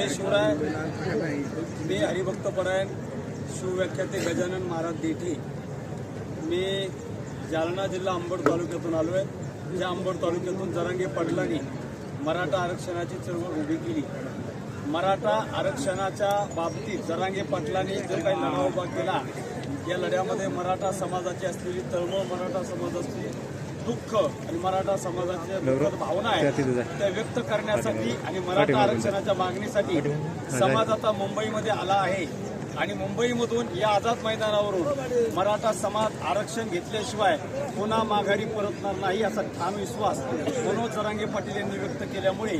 जय शिवराय हो मी हरिभक्तपरायण शिवव्याख्याते गजानन महाराज देठे। मी जालना जिल्हा अंबड तालुक्यातून आलो आहे. ज्या अंबड तालुक्यातून जरांगे पडलानी मराठा आरक्षणाची चळवळ उभी केली. मराठा आरक्षणाच्या बाबतीत जरांगे पाटलांनी जो काही लढा उभा केला या लढ्यामध्ये मराठा समाजाची असलेली तळमळ मराठा समाजाची दुःख आणि मराठा समाजाच्या दुःखद भावना आहेत त्या व्यक्त करण्यासाठी आणि मराठा आरक्षणाच्या मागणीसाठी समाज आता मुंबईमध्ये आला आहे. आणि मुंबईमधून या आझाद मैदानावरून मराठा समाज आरक्षण घेतल्याशिवाय पुन्हा माघारी परतणार नाही असा ठाम विश्वास मनोज जरांगे पाटील यांनी व्यक्त केल्यामुळे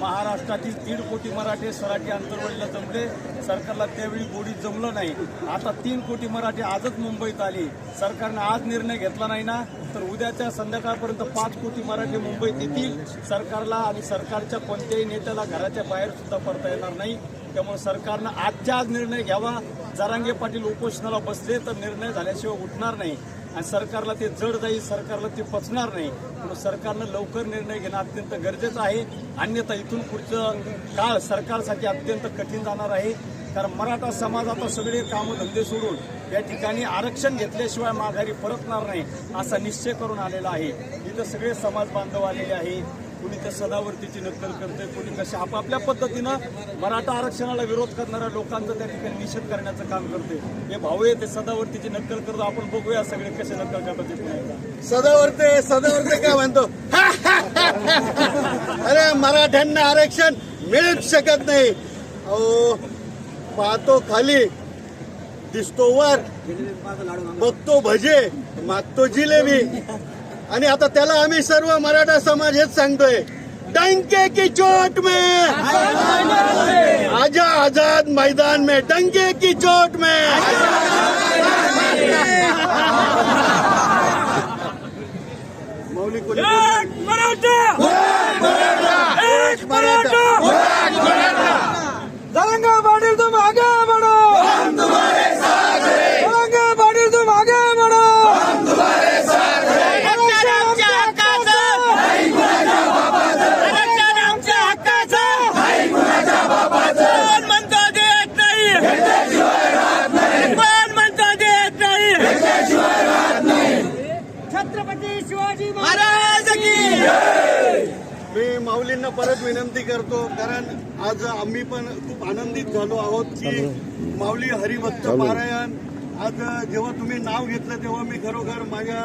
महाराष्ट्रातील दीड कोटी मराठे सराठी अंतर्वळीला जमले. सरकारला त्यावेळी गोडी जमलं नाही. आता तीन कोटी मराठी आजच मुंबईत आली. सरकारने आज निर्णय घेतला नाही ना तर उद्याच्या संध्याकाळपर्यंत पाच कोटी मराठी मुंबईत येतील. सरकारला आणि सरकारच्या कोणत्याही नेत्याला घराच्या बाहेर सुद्धा पडता येणार नाही. त्यामुळे सरकारनं आजच्या आज निर्णय घ्यावा. जरांगे पाटील उपोषणाला बसले तर निर्णय झाल्याशिवाय उठणार नाही. आणि सरकारला ते जड जाईल सरकारला ते पचणार नाही. म्हणून सरकारनं लवकर निर्णय घेणं अत्यंत गरजेचं आहे. अन्यथा इथून पुढचं काळ सरकारसाठी अत्यंत कठीण जाणार आहे. कारण मराठा समाज आता सगळे कामं धंदे सोडून या ठिकाणी आरक्षण घेतल्याशिवाय माघारी परतणार नाही असा निश्चय करून आलेला आहे. इथं सगळे समाज बांधव आलेले आहे. कोणी त्या सदावर्तीची नक्कल करते कोणी कशा आपापल्या पद्धतीनं मराठा आरक्षणाला विरोध करणाऱ्या लोकांचा त्या ठिकाणी निषेध करण्याचं काम करते हे भाऊ आहे ते सदावर्तीची नक्कल करतो आपण बघूया सगळे कसे नक्कल करतात ते. सदावर्ते सदावर्ते काय म्हणतो? अरे मराठ्यांना आरक्षण मिळूच शकत नाही. अहो पाहतो खाली. दिसतो वर. बघतो भजे मागतो जिलेबी. आणि आता त्याला आम्ही सर्व मराठा समाज हेच सांगतोय. डंके की चोट में! आजा आजाद मैदान में डंके की चोट में! मौलिक एक मराठा जलंगा पाटील तुम आगे बढ़ो जलंगा पाटील तुम आगे बढ़ो आरक्षण आमच्या हक्काचं आरक्षण आमच्या हक्काचं कोण म्हणतो देत नाही कोण म्हणतो देत नाही छत्रपती शिवाजी महाराज की मी माऊलींना परत विनंती करतो कारण आज आम्ही पण खूप आनंदित झालो आहोत की माऊली हरिभक्त पारायण. आज जेव्हा तुम्ही नाव घेतलं तेव्हा मी खरोखर माझ्या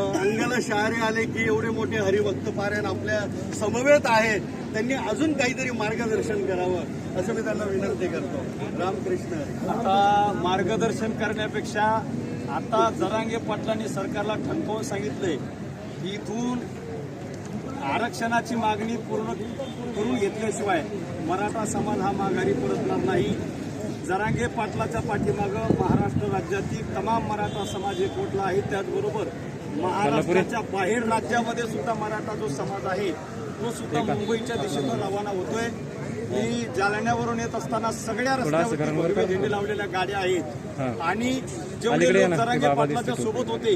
अंगाला शहारे आले की एवढे मोठे हरिभक्त पारायण आपल्या समवेत आहे. त्यांनी अजून काहीतरी मार्गदर्शन करावं असं मी त्यांना विनंती करतो. रामकृष्ण. आता मार्गदर्शन करण्यापेक्षा आता जरांगे पाटलांनी सरकारला ठणकावून सांगितलंय की इथून आरक्षणाची मागणी पूर्ण करून घेतल्याशिवाय मराठा समाज हा माघारी परतणार नाही. जरांगे पाटलाच्या पाठीमागं महाराष्ट्र राज्यातील तमाम मराठा समाज एकवटला आहे. त्याचबरोबर महाराष्ट्राच्या बाहेर राज्यामध्ये सुद्धा मराठा जो समाज आहे तो सुद्धा मुंबईच्या दिशेनं रवाना होतोय. मी जालन्यावरून येत असताना सगळ्या रस्त्यावरती भगवे झेंडे लावलेल्या गाड्या आहेत. आणि जेवढे जरांगे पाटलाच्या सोबत होते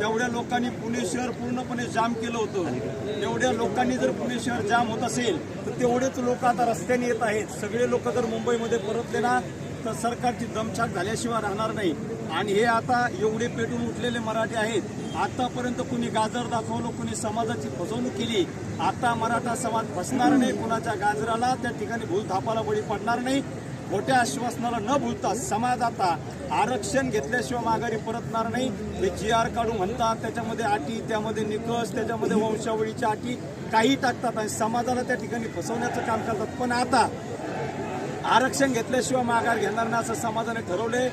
तेवढ्या लोकांनी पुणे शहर पूर्णपणे जाम केलं होतं. एवढ्या लोकांनी जर पुणे शहर जाम होत असेल तर तेवढेच लोक आता रस्त्याने येत आहेत. सगळे लोक जर मुंबईमध्ये परतले ना तर सरकारची दमछाक झाल्याशिवाय राहणार नाही. आणि हे आता एवढे पेटून उठलेले मराठी आहेत. आतापर्यंत कुणी गाजर दाखवलं कुणी समाजाची फसवणूक केली. आता मराठा समाज फसणार नाही कुणाच्या गाजराला त्या ठिकाणी भूलथापाला बळी पडणार नाही. खोट्या आश्वासनाला न भूलता समाज आता आरक्षण घेतल्याशिवाय माघारी परतणार नाही. हे जी आर काढू म्हणतात त्याच्यामध्ये अटी त्यामध्ये निकष त्याच्यामध्ये वंशावळीच्या अटी काही टाकतात आणि समाजाला त्या ठिकाणी फसवण्याचं काम करतात. पण आता आरक्षण घेतल्याशिवाय माघार घेणार नाही असं समाजाने ठरवले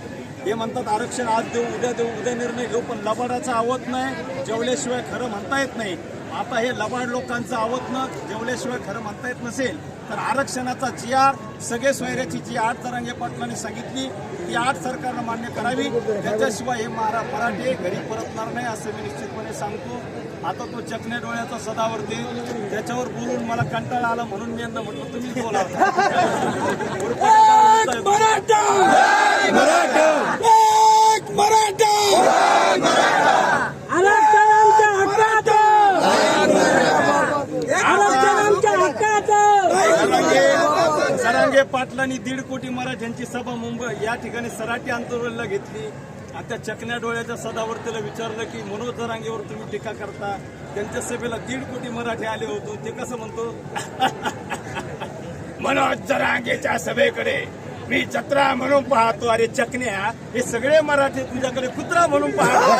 हे म्हणतात आरक्षण आज देऊ उद्या देऊ उद्या निर्णय घेऊ पण लबाडाचा आवत नाही. जेवल्याशिवाय खरं म्हणता येत नाही. आता हे लबाड लोकांचं आवतनं जेवल्याशिवाय खरं म्हणता येत नसेल तर आरक्षणाचा जी आर सगळे सोयऱ्याची जी आठ तरंगे पाटलांनी सांगितली ती आठ सरकारनं मान्य करावी. त्याच्याशिवाय हे मारा मराठी घरी परतणार नाही असं मी निश्चितपणे सांगतो. आता तो चकण्या डोळ्याचा सदावरती त्याच्यावर बोलून मला कंटाळा आला म्हणून मी यंदा म्हटलं तुम्ही बोला एक मराठा एक मराठा आरक्षण आमच्या हक्काचं पाटलांनी दीड कोटी मराठ्यांची सभा मुंबई या ठिकाणी सराटी आंदोलनाला घेतली. आता चकण्या डोळ्याच्या सदावर्तीला विचारलं की मनोज जरांगेवर तुम्ही टीका करता त्यांच्या सभेला दीड कोटी मराठी आले होतो ते कसं म्हणतो? मनोज जरांगेच्या सभेकडे मी जत्रा म्हणून पाहतो अरे चकण्या हे सगळे मराठी तुझ्याकडे कुत्रा म्हणून पाहतो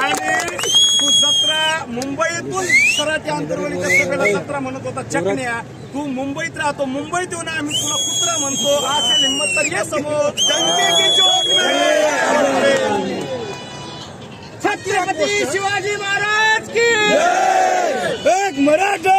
आणि तू जत्रा मुंबईतून सराठी आंतरवलीच्या सभेला जत्रा म्हणत होता चकण्या. तू मुंबईत राहतो मुंबईत येऊन आम्ही तुला कुत्रा म्हणतो. असेल हिंमत तर ये समोर. छत्रपती शिवाजी महाराज की एक मराठा